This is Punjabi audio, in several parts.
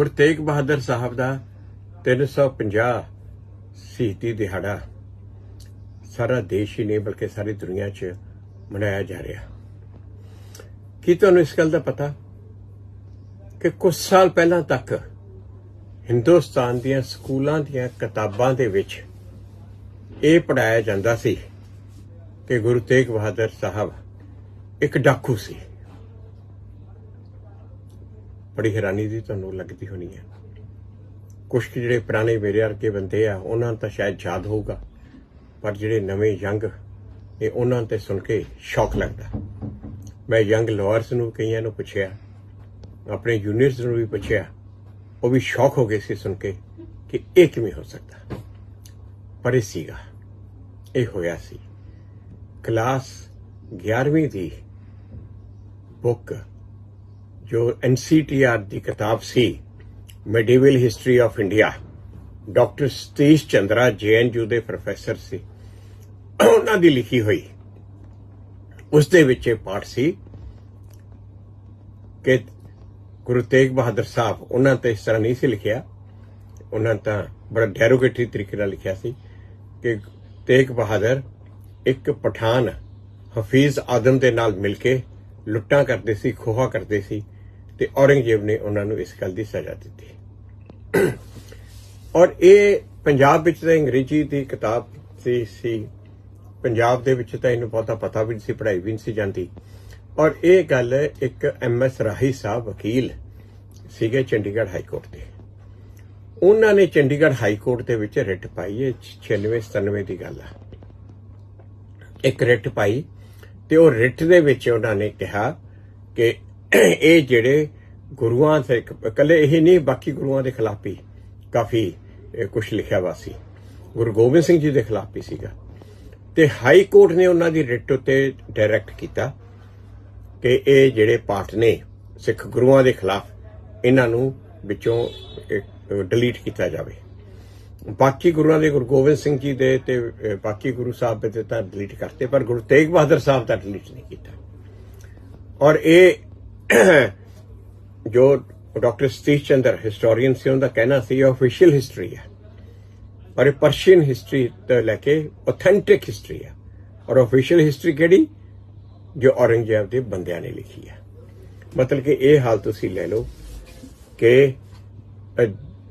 ਗੁਰੂ ਤੇਗ ਬਹਾਦਰ ਸਾਹਿਬ ਦਾ 350 ਸ਼ਹੀਦੀ ਦਿਹਾੜਾ ਸਾਰਾ ਦੇਸ਼ ਹੀ ਨਹੀਂ ਬਲਕਿ ਸਾਰੀ ਦੁਨੀਆ 'ਚ ਮਨਾਇਆ ਜਾ ਰਿਹਾ। ਕੀ ਤੁਹਾਨੂੰ ਇਸ ਗੱਲ ਦਾ ਪਤਾ ਕਿ ਕੁਝ ਸਾਲ ਪਹਿਲਾਂ ਤੱਕ ਹਿੰਦੁਸਤਾਨ ਦੀਆਂ ਸਕੂਲਾਂ ਦੀਆਂ ਕਿਤਾਬਾਂ ਦੇ ਵਿੱਚ ਇਹ ਪੜਾਇਆ ਜਾਂਦਾ ਸੀ ਕਿ ਗੁਰੂ ਤੇਗ ਬਹਾਦਰ ਸਾਹਿਬ ਇੱਕ ਡਾਕੂ ਸੀ। ਬੜੀ ਹੈਰਾਨੀ ਦੀ ਤੁਹਾਨੂੰ ਲੱਗਦੀ ਹੋਣੀ ਹੈ। ਕੁਝ ਜਿਹੜੇ ਪੁਰਾਣੇ ਮੇਰੇ ਵਰਗੇ ਬੰਦੇ ਆ, ਉਹਨਾਂ ਨੂੰ ਤਾਂ ਸ਼ਾਇਦ ਯਾਦ ਹੋਊਗਾ, ਪਰ ਜਿਹੜੇ ਨਵੇਂ ਯੰਗ, ਇਹ ਉਹਨਾਂ ਤੇ ਸੁਣ ਕੇ ਸ਼ੌਕ ਲੱਗਦਾ। ਮੈਂ ਯੰਗ ਲਾਇਰਸ ਨੂੰ ਕਈਆਂ ਨੂੰ ਪੁੱਛਿਆ, ਆਪਣੇ ਯੂਨੀਅਰਸ ਨੂੰ ਵੀ ਪੁੱਛਿਆ, ਉਹ ਵੀ ਸ਼ੌਕ ਹੋ ਗਏ ਸੀ ਸੁਣ ਕੇ ਕਿ ਇਹ ਕਿਵੇਂ ਹੋ ਸਕਦਾ। ਪਰ ਇਹ ਸੀਗਾ, ਇਹ ਹੋਇਆ ਸੀ। ਕਲਾਸ 11ਵੀਂ ਦੀ ਬੁੱਕ ਜੋ NCTR ਦੀ ਕਿਤਾਬ ਸੀ medieval history of India doctor Satish Chandra JNU ਦੇ ਪ੍ਰੋਫੈਸਰ ਸੀ। ਉਹਨਾਂ ਦੀ ਲਿਖੀ ਹੋਈ, ਉਸ ਦੇ ਵਿੱਚ ਇਹ ਪਾਠ ਸੀ ਕਿ ਗੁਰੂ ਤੇਗ ਬਹਾਦਰ ਸਾਹਿਬ ਉਹਨਾਂ ਤੇ ਇਸ ਤਰ੍ਹਾਂ ਨਹੀਂ ਸੀ ਲਿਖਿਆ, ਉਹਨਾਂ ਤਾਂ ਬੜਾ ਡੈਰੋਗੇਟਰੀ ਤਰੀਕੇ ਨਾਲ ਲਿਖਿਆ ਸੀ ਕਿ ਤੇਗ ਬਹਾਦਰ ਇੱਕ ਪਠਾਨ ਹਫੀਜ਼ ਆਦਮ ਦੇ ਨਾਲ ਮਿਲ ਕੇ ਲੁੱਟਾਂ ਕਰਦੇ ਸੀ, ਖੋਹਾ ਕਰਦੇ ਸੀ ਤੇ ਔਰੰਗਜ਼ੇਬ ਨੇ ਉਹਨਾਂ ਨੂੰ ਇਸ ਗੱਲ ਦੀ ਸਜ਼ਾ ਦਿੱਤੀ। ਔਰ ਇਹ ਪੰਜਾਬ ਵਿੱਚ ਤਾਂ ਅੰਗਰੇਜ਼ੀ ਦੀ ਕਿਤਾਬ ਸੀ ਸੀ। ਪੰਜਾਬ ਦੇ ਵਿੱਚ ਤਾਂ ਇਹਨੂੰ ਬਹੁਤਾ ਪਤਾ ਵੀ ਨਹੀਂ ਸੀ, ਪੜ੍ਹਾਈ ਵੀ ਨਹੀਂ ਸੀ ਜਾਂਦੀ। ਔਰ ਇਹ ਗੱਲ ਇੱਕ ਐਮਐਸ ਰਾਹੀ ਸਾਹਿਬ ਵਕੀਲ ਸੀਗੇ ਚੰਡੀਗੜ੍ਹ ਹਾਈ ਕੋਰਟ ਦੇ। ਉਹਨਾਂ ਨੇ ਚੰਡੀਗੜ੍ਹ ਹਾਈ ਕੋਰਟ ਦੇ ਵਿੱਚ ਰਿਟ ਪਾਈ ਇਹ 96 97 ਦੀ ਗੱਲ ਆ। ਇੱਕ ਰਿਟ ਪਾਈ ਤੇ ਉਹ ਰਿਟ ਦੇ ਵਿੱਚ ਉਹਨਾਂ ਨੇ ਕਿਹਾ ਕਿ ਇਹ ਜਿਹੜੇ ਗੁਰੂਆਂ ਦੇ ਇਕੱਲੇ ਇਹ ਨਹੀਂ, ਬਾਕੀ ਗੁਰੂਆਂ ਦੇ ਖਿਲਾਫ ਵੀ ਕਾਫੀ ਕੁਝ ਲਿਖਿਆ ਵਾ ਸੀ। ਗੁਰੂ ਗੋਬਿੰਦ ਸਿੰਘ ਜੀ ਦੇ ਖਿਲਾਫ ਵੀ ਸੀਗਾ। ਤੇ ਹਾਈ ਕੋਰਟ ਨੇ ਉਹਨਾਂ ਦੀ ਰਿਟ ਉੱਤੇ ਡਾਇਰੈਕਟ ਕੀਤਾ ਕਿ ਇਹ ਜਿਹੜੇ ਪਾਠ ਨੇ ਸਿੱਖ ਗੁਰੂਆਂ ਦੇ ਖਿਲਾਫ ਇਹਨਾਂ ਨੂੰ ਵਿੱਚੋਂ ਡਿਲੀਟ ਕੀਤਾ ਜਾਵੇ। ਬਾਕੀ ਗੁਰੂਆਂ ਦੇ ਗੁਰੂ ਗੋਬਿੰਦ ਸਿੰਘ ਜੀ ਦੇ ਤੇ ਬਾਕੀ ਗੁਰੂ ਸਾਹਿਬ ਦੇ ਤਾਂ ਡਿਲੀਟ ਕਰਤੇ, ਪਰ ਗੁਰੂ ਤੇਗ ਬਹਾਦਰ ਸਾਹਿਬ ਦਾ ਡਿਲੀਟ ਨਹੀਂ ਕੀਤਾ। ਔਰ ਇਹ ਜੋ ਡਾਕਟਰ ਸਤੀਸ਼ ਚੰਦਰ ਹਿਸਟੋਰੀਅਨ ਸੀ, ਉਹਦਾ ਕਹਿਣਾ ਸੀ, ਇਹ ਅਫੀਸ਼ੀਅਲ ਹਿਸਟਰੀ ਹੈ। ਔਰ ਇਹ ਪਰਸ਼ੀਅਨ ਹਿਸਟਰੀ ਤੋਂ ਲੈ ਕੇ ਆਥੈਂਟਿਕ ਹਿਸਟਰੀ ਹੈ। ਔਰ ਅਫੀਸ਼ੀਅਲ ਹਿਸਟਰੀ ਕਿਹੜੀ? ਜੋ ਔਰੰਗਜ਼ੇਬ ਦੇ ਬੰਦਿਆਂ ਨੇ ਲਿਖੀ ਹੈ। ਮਤਲਬ ਕਿ ਇਹ ਹਾਲ ਤੁਸੀਂ ਲੈ ਲਓ ਕਿ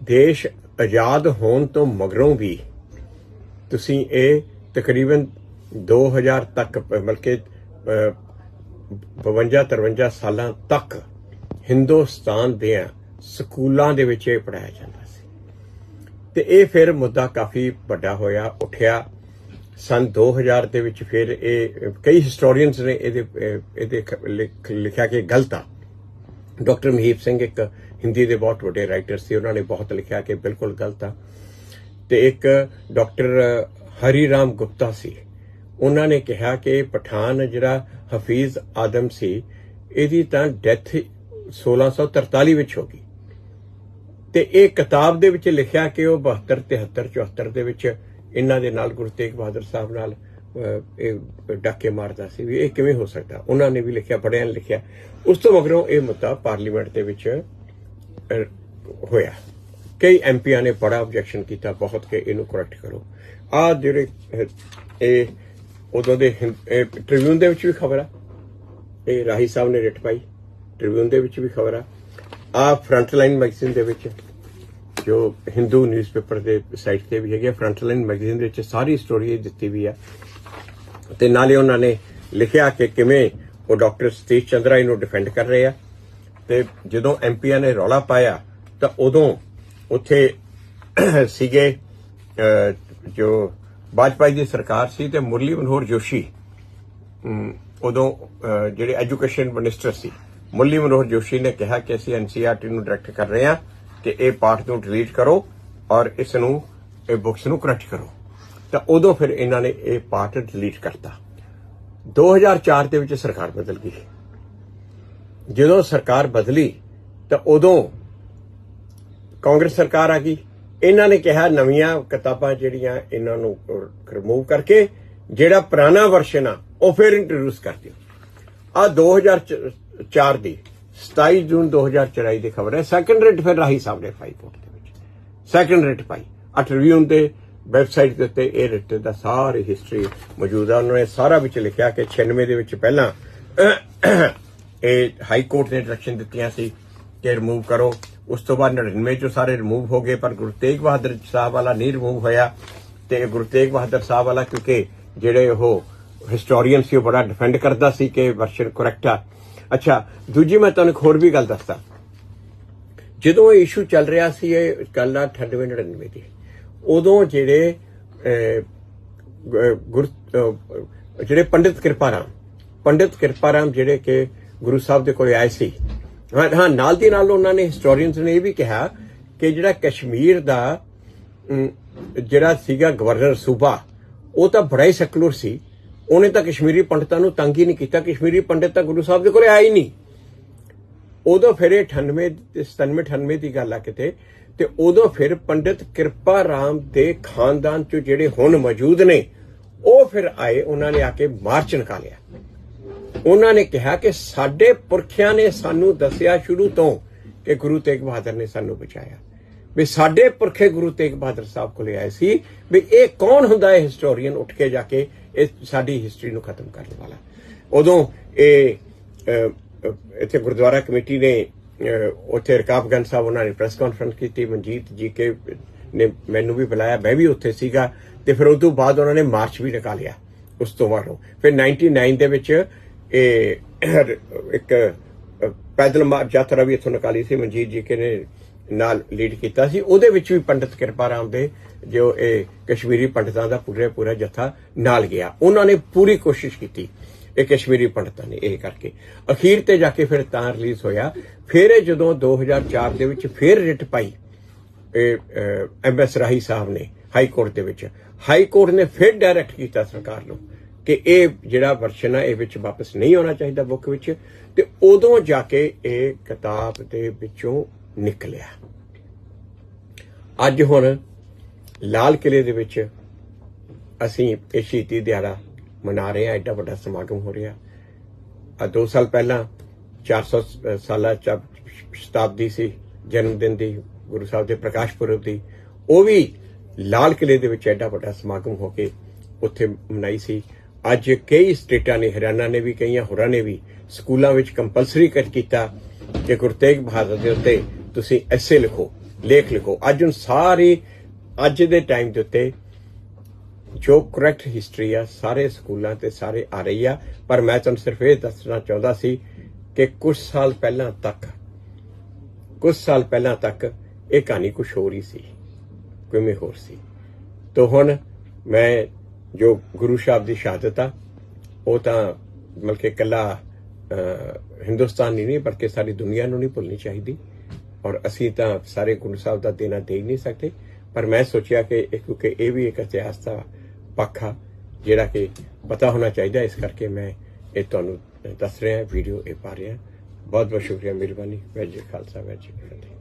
ਦੇਸ਼ ਆਜ਼ਾਦ ਹੋਣ ਤੋਂ ਮਗਰੋਂ ਵੀ ਤੁਸੀਂ ਇਹ ਤਕਰੀਬਨ 2000 ਤੱਕ ਪ- ਬਲਕਿ 52 53 ਸਾਲਾਂ ਤੱਕ ਹਿੰਦੁਸਤਾਨ ਦੇ ਸਕੂਲਾਂ ਦੇ ਵਿੱਚ ਇਹ ਪੜਾਇਆ ਜਾਂਦਾ ਸੀ। ਤੇ ਇਹ ਫਿਰ ਮੁੱਦਾ ਕਾਫੀ ਵੱਡਾ ਹੋਇਆ, ਉੱਠਿਆ। ਸਨ 2000 ਦੇ ਵਿੱਚ ਫਿਰ ਇਹ, ਕਈ ਹਿਸਟੋਰੀਅਨਸ ਨੇ ਇਹਦੇ ਇਹਦੇ ਲਿਖਿਆ ਕਿ ਗਲਤ ਆ। ਡਾਕਟਰ ਮਹੀਪ ਸਿੰਘ ਇੱਕ ਹਿੰਦੀ ਦੇ ਬਹੁਤ ਵੱਡੇ ਰਾਈਟਰ ਸੀ, ਉਹਨਾਂ ਨੇ ਬਹੁਤ ਲਿਖਿਆ ਕਿ ਬਿਲਕੁਲ ਗਲਤ ਆ। ਤੇ ਇੱਕ ਡਾਕਟਰ ਹਰੀ ਰਾਮ ਗੁਪਤਾ ਸੀ। ਉਹਨਾਂ ਨੇ ਕਿਹਾ ਕਿ ਪਠਾਨ ਜਿਹੜਾ ਹਫੀਜ਼ ਆਦਮ ਸੀ, ਇਹਦੀ ਤਾਂ ਡੈਥ 1643 ਵਿੱਚ ਹੋ ਗਈ। ਤੇ ਇਹ ਕਿਤਾਬ ਦੇ ਵਿੱਚ ਲਿਖਿਆ ਕਿ ਉਹ 72 73 74 ਦੇ ਵਿੱਚ ਇਹਨਾਂ ਦੇ ਨਾਲ ਗੁਰੂ ਤੇਗ ਬਹਾਦਰ ਸਾਹਿਬ ਨਾਲ ਇਹ ਡਾਕੇ ਮਾਰਦਾ ਸੀ ਵੀ ਇਹ ਕਿਵੇਂ ਹੋ ਸਕਦਾ। ਉਹਨਾਂ ਨੇ ਵੀ ਲਿਖਿਆ ਬੜਿਆਂ ਨੇ ਲਿਖਿਆ। ਉਸ ਤੋਂ ਮਗਰੋਂ ਇਹ ਮੁੱਦਾ ਪਾਰਲੀਮੈਂਟ ਦੇ ਵਿੱਚ ਹੋਇਆ। ਕਈ ਐਮਪੀਆਂ ਨੇ ਬੜਾ ਆਬਜੈਕਸ਼ਨ ਕੀਤਾ, ਬਹੁਤ ਕਿ ਇਹਨੂੰ ਕਰੈਕਟ ਕਰੋ। ਆ ਜਿਹੜੇ, ਇਹ ਉਦੋਂ ਦੇ ਟ੍ਰਿਬਿਊਨ ਦੇ ਵਿੱਚ ਵੀ ਖਬਰ ਆ। ਇਹ ਰਾਹੀ ਸਾਹਿਬ ਨੇ ਰਿਟ ਪਾਈ। ਟ੍ਰਿਬਿਊਨ ਦੇ ਵਿੱਚ ਵੀ ਖਬਰ ਆ। ਆ ਫਰੰਟ ਲਾਈਨ ਮੈਗਜ਼ੀਨ ਦੇ ਵਿੱਚ, ਜੋ ਹਿੰਦੂ ਨਿਊਜ਼ਪੇਪਰ ਦੇ ਸਾਈਟ ਤੇ ਵੀ ਹੈਗੇ ਫਰੰਟ ਲਾਈਨ ਮੈਗਜ਼ੀਨ ਦੇ ਵਿੱਚ ਸਾਰੀ ਸਟੋਰੀ ਇਹ ਦਿੱਤੀ ਵੀ ਆ। ਤੇ ਨਾਲੇ ਉਹਨਾਂ ਨੇ ਲਿਖਿਆ ਕਿ ਕਿਵੇਂ ਉਹ ਡਾਕਟਰ ਸਤੀਸ਼ ਚੰਦਰਾ ਇਹਨੂੰ ਡਿਫੈਂਡ ਕਰ ਰਹੇ ਆ। ਤੇ ਜਦੋਂ ਐਮਪੀਆਂ ਨੇ ਰੌਲਾ ਪਾਇਆ, ਤਾਂ ਉਦੋਂ ਉੱਥੇ ਸੀਗੇ ਜੋ ਵਾਜਪਾਈ ਦੀ ਸਰਕਾਰ ਸੀ ਤੇ ਮੁਰਲੀ ਮਨੋਹਰ ਜੋਸ਼ੀ ਉਦੋਂ ਜਿਹੜੇ ਐਜੂਕੇਸ਼ਨ ਮਿਨਿਸਟਰ ਸੀ, ਮੁਰਲੀ ਮਨੋਹਰ ਜੋਸ਼ੀ ਨੇ ਕਿਹਾ ਕਿ ਅਸੀਂ ਐਨਸੀਆਰਟੀ ਨੂੰ ਡਾਇਰੈਕਟ ਕਰ ਰਹੇ ਹਾਂ ਕਿ ਇਹ ਪਾਠ ਨੂੰ ਡਿਲੀਟ ਕਰੋ ਔਰ ਇਸ ਨੂੰ, ਇਹ ਬੁੱਕਸ ਨੂੰ ਕਰੈਕਟ ਕਰੋ। ਤਾਂ ਉਦੋਂ ਫਿਰ ਇਹਨਾਂ ਨੇ ਇਹ ਪਾਠ ਡਿਲੀਟ ਕਰਤਾ। 2004 ਦੇ ਵਿੱਚ ਸਰਕਾਰ ਬਦਲ ਗਈ। ਜਦੋਂ ਸਰਕਾਰ ਬਦਲੀ ਤਾਂ ਉਦੋਂ ਕਾਂਗਰਸ ਸਰਕਾਰ ਆ ਗਈ। ਇਹਨਾਂ ਨੇ ਕਿਹਾ ਨਵੀਆਂ ਕਿਤਾਬਾਂ ਜਿਹੜੀਆਂ ਇਹਨਾਂ ਨੂੰ ਰਿਮੂਵ ਕਰਕੇ ਜਿਹੜਾ ਪੁਰਾਣਾ ਵਰਸ਼ਨ ਆ, ਉਹ ਫਿਰ ਇੰਟਰੋਡਿਊਸ ਕਰ ਦਿਓ। ਆ 2004 ਦੀ 27 ਜੂਨ 2024 ਦੀ ਖਬਰ ਹੈ। ਸੈਕੰਡ ਰੇਟ ਫਿਰ ਰਾਹੀ ਸਾਹਿਬ ਨੇ ਪਾਈ ਕੋਰਟ ਦੇ ਵਿੱਚ। ਸੈਕੰਡ ਰਿਟ ਪਾਈ ਆ ਟ੍ਰਿਬਿਊਨ ਦੇ ਵੈਬਸਾਈਟ ਦੇ ਉੱਤੇ ਇਹ ਰਿਟ ਦਾ ਸਾਰੀ ਹਿਸਟਰੀ ਮੌਜੂਦ ਆ। ਉਹਨਾਂ ਨੇ ਸਾਰਾ ਵਿੱਚ ਲਿਖਿਆ ਕਿ 96 ਦੇ ਵਿੱਚ ਪਹਿਲਾਂ ਇਹ ਹਾਈ ਕੋਰਟ ਨੇ ਡਾਇਰੈਕਸ਼ਨ ਦਿੱਤੀਆਂ ਸੀ ਕਿ ਰਿਮੂਵ ਕਰੋ। ਉਸ ਤੋਂ ਬਾਅਦ 99 ਚੋਂ ਸਾਰੇ ਰਿਮੂਵ ਹੋ ਗਏ ਪਰ ਗੁਰੂ ਤੇਗ ਬਹਾਦਰ ਸਾਹਿਬ ਵਾਲਾ ਨਹੀਂ ਰਿਮੂਵ ਹੋਇਆ ਤੇ ਗੁਰੂ ਤੇਗ ਬਹਾਦਰ ਸਾਹਿਬ ਵਾਲਾ ਕਿਉਂਕਿ ਜਿਹੜੇ ਉਹ ਹਿਸਟੋਰੀਅਨ ਸੀ ਉਹ ਬੜਾ ਡਿਫੈਂਡ ਕਰਦਾ ਸੀ ਕਿ ਵਰਸ਼ਨ ਕਰੈਕਟ ਆ। ਅੱਛਾ ਦੂਜੀ ਮੈਂ ਤੁਹਾਨੂੰ ਹੋਰ ਵੀ ਗੱਲ ਦੱਸਦਾ। ਜਦੋਂ ਇਹ ਇਸ਼ੂ ਚੱਲ ਰਿਹਾ ਸੀ ਇਹ ਗੱਲ ਆ 98 99 ਦੀ ਉਦੋਂ ਜਿਹੜੇ ਅਹ, ਗ- ਗੁਰ ਅਹ, ਜਿਹੜੇ ਪੰਡਿਤ ਕਿਰਪਾਰਾਮ ਪੰਡਿਤ ਕਿਰਪਾਰਾਮ ਜਿਹੜੇ ਕਿ ਗੁਰੂ ਸਾਹਿਬ ਦੇ ਕੋਲ ਆਏ ਸੀ ਹਾਂ ਨਾਲ ਦੀ ਨਾਲ ਉਹਨਾਂ ਨੇ ਹਿਸਟੋਰੀਅਨਸ ਨੇ ਇਹ ਵੀ ਕਿਹਾ ਕਿ ਜਿਹੜਾ ਕਸ਼ਮੀਰ ਦਾ ਜਿਹੜਾ ਸੀਗਾ ਗਵਰਨਰ ਸੂਬਾ, ਉਹ ਤਾਂ ਬੜਾ ਹੀ ਸੈਕੂਲਰ ਸੀ। ਉਹਨੇ ਤਾਂ ਕਸ਼ਮੀਰੀ ਪੰਡਤਾਂ ਨੂੰ ਤੰਗ ਹੀ ਨਹੀਂ ਕੀਤਾ। ਕਸ਼ਮੀਰੀ ਪੰਡਿਤ ਤਾਂ ਗੁਰੂ ਸਾਹਿਬ ਦੇ ਕੋਲੇ ਆਏ ਹੀ ਨਹੀਂ। ਉਦੋਂ ਫਿਰ ਇਹ 98 ਤੇ 97 98 ਦੀ ਗੱਲ ਆ ਕਿਤੇ, ਤੇ ਉਦੋਂ ਫਿਰ ਪੰਡਿਤ ਕਿਰਪਾ ਰਾਮ ਦੇ ਖਾਨਦਾਨ ਚ ਜਿਹੜੇ ਹੁਣ ਮੌਜੂਦ ਨੇ, ਉਹ ਫਿਰ ਆਏ, ਉਹਨਾਂ ਨੇ ਆ ਕੇ ਮਾਰਚ ਨਿਕਾਲਿਆ। ਉਹਨਾਂ ਨੇ ਕਿਹਾ ਕਿ ਸਾਡੇ ਪੁਰਖਿਆਂ ਨੇ ਸਾਨੂੰ ਦੱਸਿਆ ਸ਼ੁਰੂ ਤੋਂ ਕਿ ਗੁਰੂ ਤੇਗ ਬਹਾਦਰ ਨੇ ਸਾਨੂੰ ਬਚਾਇਆ। ਵੀ ਸਾਡੇ ਪੁਰਖੇ ਗੁਰੂ ਤੇਗ ਬਹਾਦਰ ਸਾਹਿਬ ਕੋਲੇ ਆਏ ਸੀ ਵੀ ਇਹ ਕੌਣ ਹੁੰਦਾ ਹੈ ਹਿਸਟੋਰੀਅਨ ਉੱਠ ਕੇ ਜਾ ਕੇ ਇਹ ਸਾਡੀ ਹਿਸਟਰੀ ਨੂੰ ਖਤਮ ਕਰਨ ਵਾਲਾ। ਉਦੋਂ ਇਹ ਇੱਥੇ ਗੁਰਦੁਆਰਾ ਕਮੇਟੀ ਨੇ ਅਹ, ਉੱਥੇ ਰਕਾਬਗੰਜ ਸਾਹਿਬ ਉਹਨਾਂ ਨੇ ਪ੍ਰੈਸ ਕਾਨਫਰੰਸ ਕੀਤੀ ਮਨਜੀਤ ਜੀ ਕੇ ਨੇ ਮੈਨੂੰ ਵੀ ਬੁਲਾਇਆ ਮੈਂ ਵੀ ਉੱਥੇ ਸੀਗਾ ਤੇ ਫਿਰ ਉਸ ਤੋਂ ਬਾਅਦ ਉਹਨਾਂ ਨੇ ਮਾਰਚ ਵੀ ਨਿਕਾਲਿਆ ਉਸ ਤੋਂ ਬਾਅਦ। ਫਿਰ 99 ਦੇ ਵਿੱਚ ਇਹ ਇੱਕ ਪੈਦਲ ਮਾਰਚ ਯਾਤਰਾ ਵੀ ਇਥੋਂ ਨਿਕਾਲੀ ਸੀ, ਮਨਜੀਤ ਜੀ ਕੇ ਨੇ ਨਾਲ ਲੀਡ ਕੀਤਾ ਸੀ। ਉਹਦੇ ਵਿੱਚ ਵੀ ਪੰਡਿਤ ਕਿਰਪਾ ਰਾਮ ਦੇ, ਜੋ ਇਹ ਕਸ਼ਮੀਰੀ ਪੰਡਤਾਂ ਦਾ ਪੂਰੇ ਪੂਰਾ ਜਥਾ ਨਾਲ ਗਿਆ। ਉਹਨਾਂ ਨੇ ਪੂਰੀ ਕੋਸ਼ਿਸ਼ ਕੀਤੀ, ਇਹ ਕਸ਼ਮੀਰੀ ਪੰਡਤਾਂ ਨੇ ਇਹ ਕਰਕੇ। ਅਖੀਰ ਤੇ ਜਾ ਕੇ ਫਿਰ ਤਾਂ ਰਿਲੀਜ਼ ਹੋਇਆ। ਫਿਰ ਇਹ ਜਦੋਂ 2004 ਦੇ ਵਿੱਚ ਫਿਰ ਰਿਟ ਪਾਈ, ਇਹ ਐਮਐਸ ਰਾਹੀ ਸਾਹਿਬ ਨੇ ਹਾਈ ਕੋਰਟ ਦੇ ਵਿੱਚ। ਹਾਈ ਕੋਰਟ ਨੇ ਫਿਰ ਡਾਇਰੈਕਟ ਕੀਤਾ ਸਰਕਾਰ ਨੂੰ। ਕਿ ਇਹ ਜਿਹੜਾ ਵਰਸ਼ਨ ਹੈ ਇਹ ਵਿੱਚ ਵਾਪਸ ਨਹੀਂ ਆਉਣਾ ਚਾਹੀਦਾ ਬੁੱਕ ਵਿੱਚ, ਤੇ ਉਦੋਂ ਜਾ ਕੇ ਇਹ ਕਿਤਾਬ ਦੇ ਵਿੱਚੋਂ ਨਿਕਲਿਆ। ਅੱਜ ਹੁਣ ਲਾਲ ਕਿਲੇ ਦੇ ਵਿੱਚ ਅਸੀਂ ਇਹ ਸ਼ਹੀਦੀ ਦਿਹਾੜਾ ਮਨਾ ਰਹੇ ਹਾਂ, ਐਡਾ ਵੱਡਾ ਸਮਾਗਮ ਹੋ ਰਿਹਾ। ਆ 2 ਸਾਲ ਪਹਿਲਾਂ 400 ਸਾਲਾ ਚ ਸ਼ਤਾਬਦੀ ਸੀ ਜਨਮ ਦਿਨ ਦੀ, ਗੁਰੂ ਸਾਹਿਬ ਦੇ ਪ੍ਰਕਾਸ਼ ਪੁਰਬ ਦੀ। ਉਹ ਵੀ ਲਾਲ ਕਿਲੇ ਦੇ ਵਿੱਚ ਐਡਾ ਵੱਡਾ ਸਮਾਗਮ ਹੋ ਕੇ ਉੱਥੇ ਮਨਾਈ ਸੀ। ਅੱਜ ਕਈ ਸਟੇਟਾਂ ਨੇ, ਹਰਿਆਣਾ ਨੇ ਵੀ, ਕਈਆਂ ਹੋਰਾਂ ਨੇ ਵੀ ਸਕੂਲਾਂ ਵਿੱਚ ਕੰਪਲਸਰੀ ਕਰ ਕੀਤਾ। ਕਿ ਗੁਰੂ ਤੇਗ ਬਹਾਦਰ ਦੇ ਉੱਤੇ ਤੁਸੀਂ ਐਸੇ ਲਿਖੋ, ਲੇਖ ਲਿਖੋ। ਅੱਜ ਹੁਣ ਸਾਰੇ, ਅੱਜ ਦੇ ਟਾਈਮ ਦੇ ਉੱਤੇ ਜੋ ਕਰੈਕਟ ਹਿਸਟਰੀ ਆ, ਸਾਰੇ ਸਕੂਲਾਂ ਤੇ ਸਾਰੇ ਆ ਰਹੀ ਆ। ਪਰ ਮੈਂ ਤੁਹਾਨੂੰ ਸਿਰਫ ਇਹ ਦੱਸਣਾ ਚਾਹੁੰਦਾ ਸੀ ਕਿ ਕੁਝ ਸਾਲ ਪਹਿਲਾਂ ਤੱਕ ਕੁਝ ਸਾਲ ਪਹਿਲਾਂ ਤੱਕ ਇਹ ਕਹਾਣੀ ਕੁਝ ਹੋਰ ਹੀ ਸੀ, ਕਿਵੇਂ ਹੋਰ ਸੀ। ਤੋਂ ਹੁਣ ਮੈਂ ਜੋ ਗੁਰੂ ਸਾਹਿਬ ਦੀ ਸ਼ਹਾਦਤ ਆ, ਉਹ ਤਾਂ ਮਤਲਬ ਕਿ ਇਕੱਲਾ ਹਿੰਦੁਸਤਾਨ ਹੀ ਨਹੀਂ, ਬਲਕਿ ਸਾਰੀ ਦੁਨੀਆ ਨੂੰ ਨਹੀਂ ਭੁੱਲਣੀ ਚਾਹੀਦੀ। ਔਰ ਅਸੀਂ ਤਾਂ ਸਾਰੇ ਗੁਰੂ ਸਾਹਿਬ ਦਾ ਦੇਣਾ ਦੇ ਹੀ ਨਹੀਂ ਸਕਦੇ। ਪਰ ਮੈਂ ਸੋਚਿਆ ਕਿ ਕਿਉਂਕਿ ਇਹ ਵੀ ਇੱਕ ਇਤਿਹਾਸ ਦਾ ਪੱਖ ਆ, ਜਿਹੜਾ ਕਿ ਪਤਾ ਹੋਣਾ ਚਾਹੀਦਾ, ਇਸ ਕਰਕੇ ਮੈਂ ਇਹ ਤੁਹਾਨੂੰ ਦੱਸ ਰਿਹਾ, ਵੀਡੀਓ ਇਹ ਪਾ ਰਿਹਾ। ਬਹੁਤ ਬਹੁਤ ਸ਼ੁਕਰੀਆ, ਮਿਹਰਬਾਨੀ। ਵੈਜ ਖਾਲਸਾ ਵੈਜ ਜੀ ਫਤਿਹ।